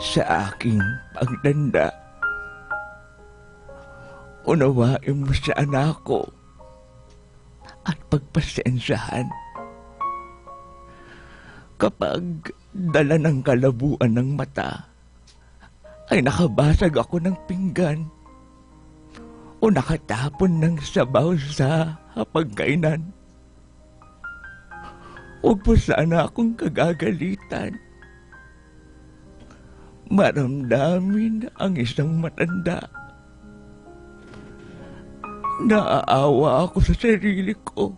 sa aking pagtanda. Unawain mo sa anak ko at pagpasensyahan. Kapag dala ng kalabuan ng mata, ay nakabasag ako ng pinggan o nakatapon ng sabaw sa hapagkainan. Huwag po sana akong kagagalitan. Maramdamin ang isang matanda. Naaawa ako sa sarili ko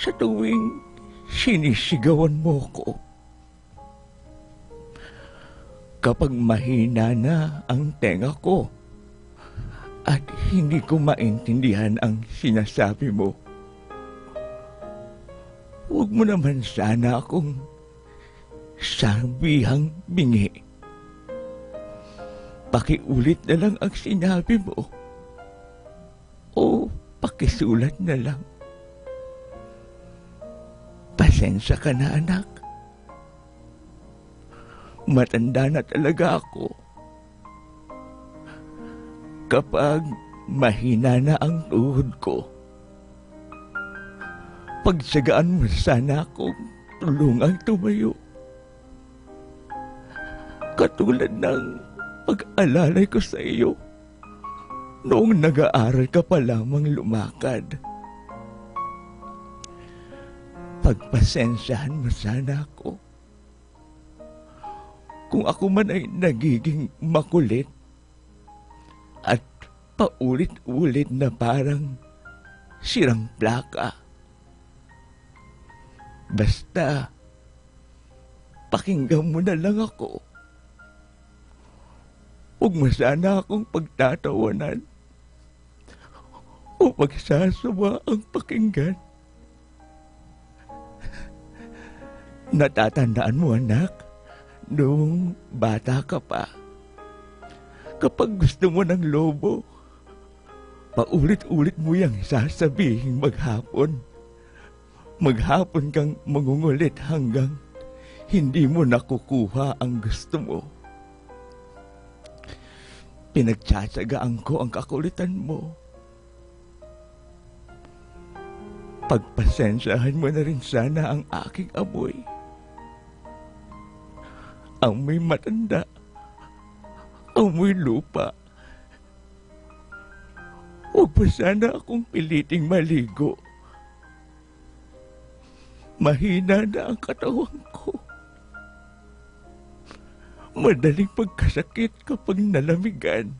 sa tuwing sinisigawan mo ko. Kapag mahina na ang tenga ko at hindi ko maintindihan ang sinasabi mo, huwag mo naman sana akong sabihang bingi. Pakiulit na lang ang sinabi mo. O pakisulat na lang. Pasensya ka na anak. Matanda na talaga ako. Kapag mahina na ang tuhod ko, pagsagaan mo sana akong tulungang tumayo. Katulad ng pag-alalay ko sa iyo noong nag-aaral ka pa lamang lumakad. Pagpasensyahan mo sana ako. Kung ako man ay nagiging makulit at paulit-ulit na parang sirang plaka. Basta, pakinggan mo na lang ako. Huwag mo sana akong pagtatawanan o pagsasawa ang pakinggan. Natatandaan mo, anak, noong bata ka pa. Kapag gusto mo ng lobo, paulit-ulit mo yung sasabihin maghapon. Maghapon kang mangungulit hanggang hindi mo nakukuha ang gusto mo. Pinagtsatsagaan ko ang kakulitan mo. Pagpasensyahan mo na rin sana ang aking amoy. Amoy matanda. Amoy lupa. Huwag pa sana akong piliting maligo. Mahina na ang katawan ko. Madaling pagkasakit kapag nalamigan.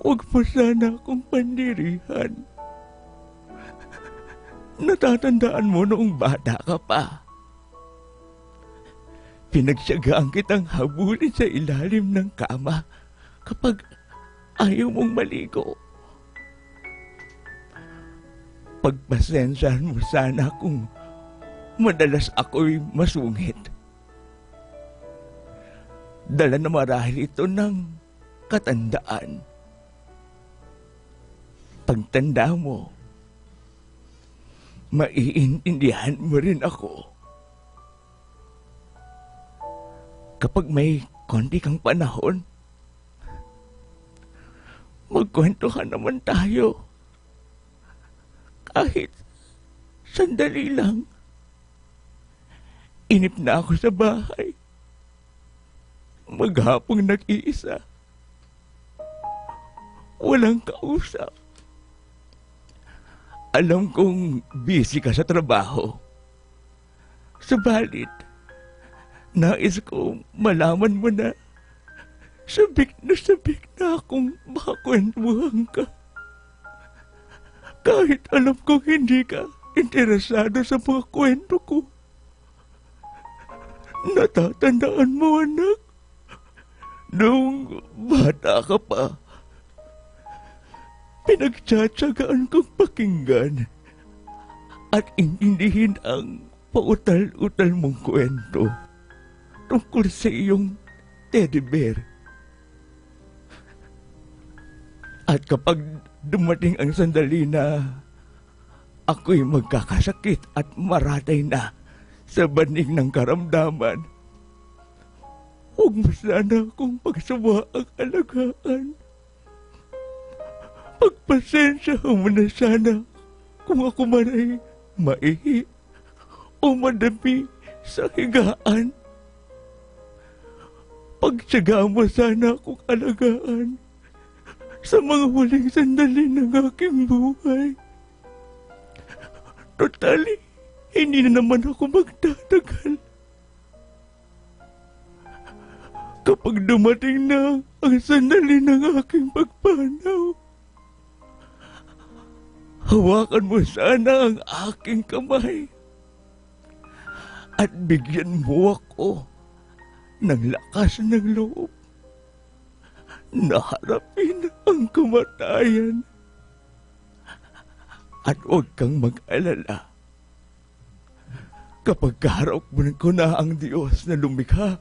Huwag mo sana akong pandirihan. Natatandaan mo noong bata ka pa. Pinagsagaan kitang habulin sa ilalim ng kama kapag ayaw mong maligo. Pagpasensyahan mo sana kung madalas ako'y masungit. Dala na marahil ito ng katandaan. Pagtanda mo, maiintindihan mo rin ako. Kapag may konti kang panahon, magkwentuhan naman tayo. Kahit sandali lang. Inip na ako sa bahay. Maghapong nag-iisa. Walang kausap. Alam kong busy ka sa trabaho. Subalit, nais ko malaman mo na sabik na sabik na akong makakwentuhan ka. Kahit alam kong hindi ka interesado sa mga kwento ko. Natatandaan mo, anak? Nung bata ka pa, pinagtsatsagaan kong pakinggan at intindihin ang pautal-utal mong kwento tungkol sa iyong teddy bear. At kapag dumating ang sandali na ako'y magkakasakit at maratay na sa banig ng karamdaman, huwag mo sana akong pagsawa ang alagaan. Pagpasensya mo na sana kung ako man ay maihi o madami sa higaan. Pagtsaga mo sana akong alagaan sa mga huling sandali ng aking buhay. Totally, hindi na naman ako magtatagal. Kapag dumating na ang sandali ng aking pagpanaw, hawakan mo sana ang aking kamay at bigyan mo ako ng lakas ng loob na harapin ang kamatayan. At huwag kang mag-alala. Kapag kaharap mo na ang Diyos na lumikha,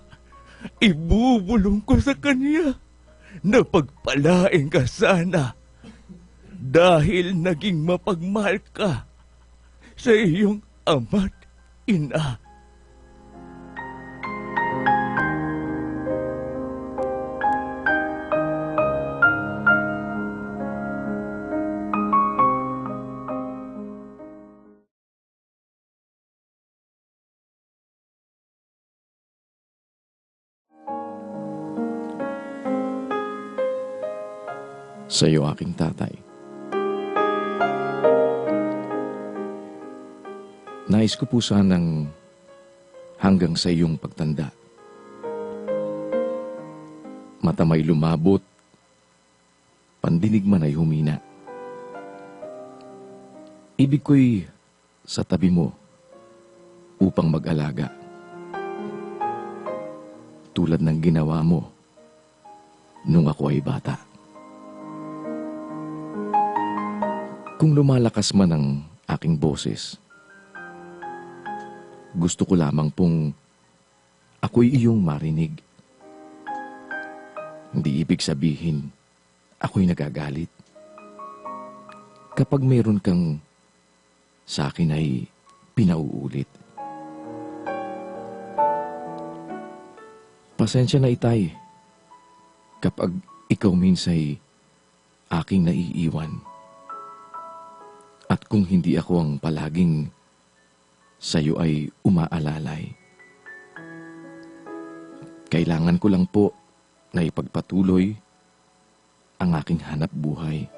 ibubulong ko sa Kanya na pagpalain ka sana dahil naging mapagmahal ka sa iyong ama't ina. Sa iyo aking tatay. Nais ko po sanang hanggang sa iyong pagtanda. Mata may lumabot, pandinig man ay humina. Ibig ko'y sa tabi mo upang mag-alaga. Tulad ng ginawa mo nung ako ay bata. Kung lumalakas man ang aking boses, gusto ko lamang pong ako'y iyong marinig. Hindi ibig sabihin ako'y nagagalit. Kapag mayroon kang sa akin ay pinauulit. Pasensya na itay kapag ikaw minsay aking naiiwan. At kung hindi ako ang palaging sa'yo ay umaalalay. Kailangan ko lang po na ipagpatuloy ang aking hanap buhay.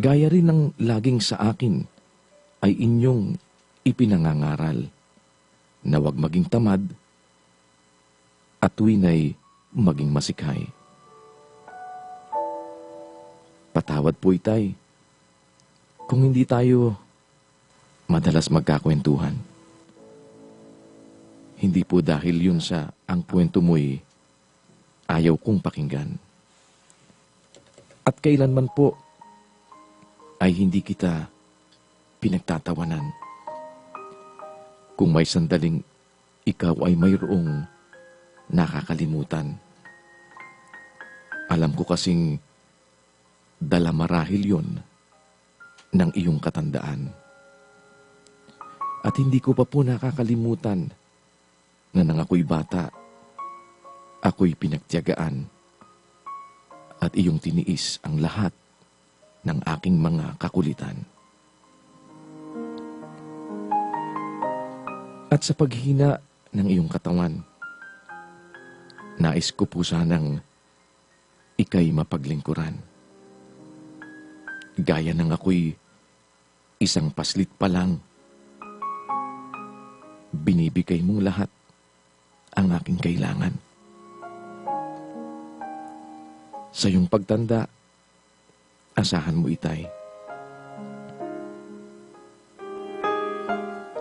Gaya rin ng laging sa akin ay inyong ipinangangaral na wag maging tamad at tuwin ay maging masikhay. Patawad po itay kung hindi tayo madalas magkakwentuhan. Hindi po dahil yun sa ang kwento mo'y ayaw kong pakinggan. At kailanman po ay hindi kita pinagtatawanan. Kung may sandaling ikaw ay mayroong nakakalimutan. Alam ko kasing dala marahil yon ng iyong katandaan. At hindi ko pa po nakakalimutan na nang ako'y bata, ako'y pinagtiyagaan at iyong tiniis ang lahat ng aking mga kakulitan. At sa paghina ng iyong katawan, nais ko po sanang ikay mapaglingkuran. Gaya ng ako'y isang paslit pa lang. Binibigay mong lahat ang aking kailangan. Sa iyong pagtanda, asahan mo itay.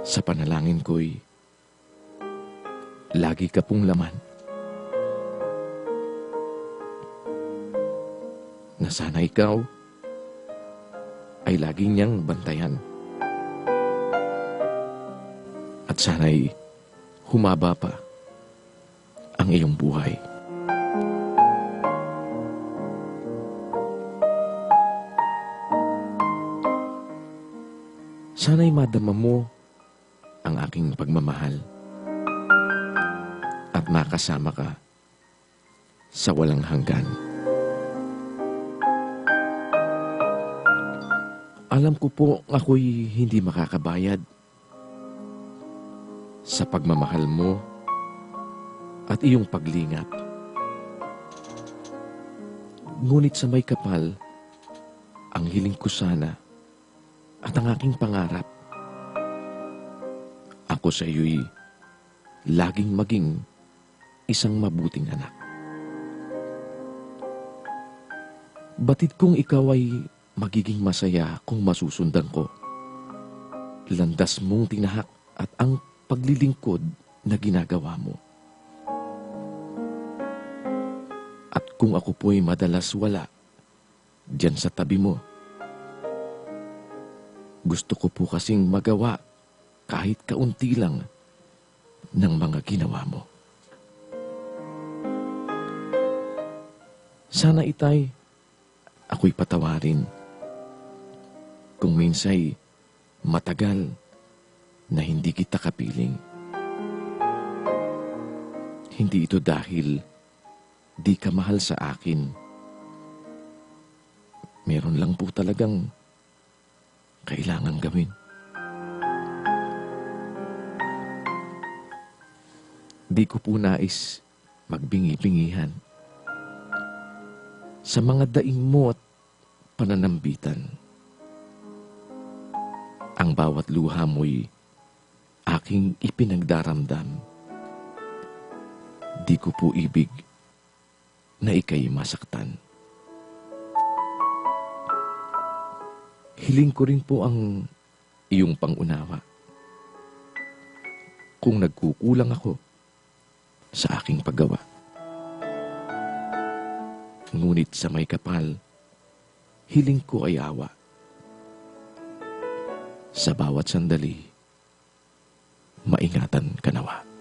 Sa panalangin ko'y lagi ka pong laman. Na sana ikaw ay laging niyang bantayan. At sana'y humaba pa ang iyong buhay. Sana'y madama mo ang aking pagmamahal at makasama ka sa walang hanggan. Alam ko po ako'y hindi makakabayad sa pagmamahal mo at iyong paglingap. Ngunit sa may kapal, ang hiling ko sana at ang aking pangarap. Ako sa iyo'y laging maging isang mabuting anak. Batid kong ikaw ay magiging masaya kung masusundan ko. Landas mong tinahak at ang paglilingkod na ginagawa mo. At kung ako po'y madalas wala, diyan sa tabi mo, gusto ko po kasing magawa kahit kaunti lang ng mga ginawa mo. Sana itay, ako'y patawarin. Kung minsay matagal na hindi kita kapiling. Hindi ito dahil di ka mahal sa akin. Meron lang po talagang kailangan gawin. Di ko po nais magbingi-bingihan sa mga daing mo at pananambitan. Ang bawat luha mo'y aking ipinagdaramdam. Di ko po ibig na ikay masaktan. Hiling ko rin po ang iyong pangunawa. Kung nagkukulang ako sa aking paggawa. Ngunit sa may kapal, hiling ko ay awa. Sa bawat sandali, maingatan ka nawa.